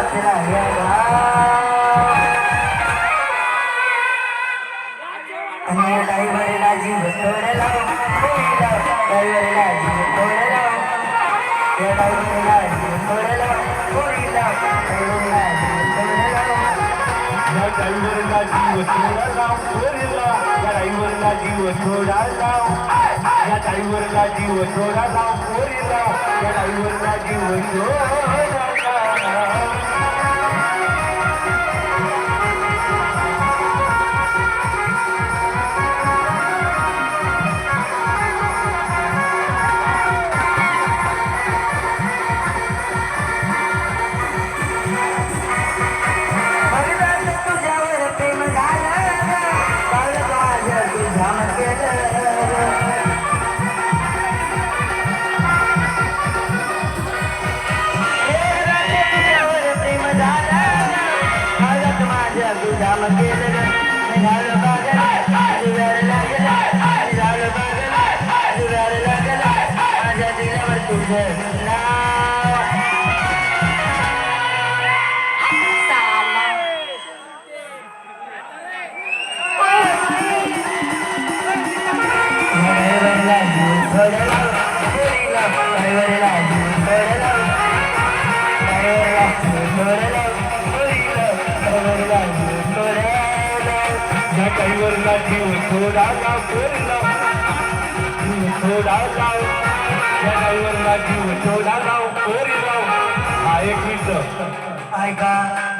वाचला येडा आणि ड्रायव्हरला जीव तोडला पोरीला जीव तोडला जीव तोडला जीव तोडला या जीव थोडा पोरीला या ड्रायव्हरला जीव थोडा या जीव या ड्रायव्हरला जीव थोडा माझ्या तुझ्या माझ्या ड्रायव्हरला जीव थोडा पोरीला जीव थोडा या ड्रायव्हरला जीव थोडा पोरीला हा एक मिनिट. ऐका.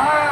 Bye.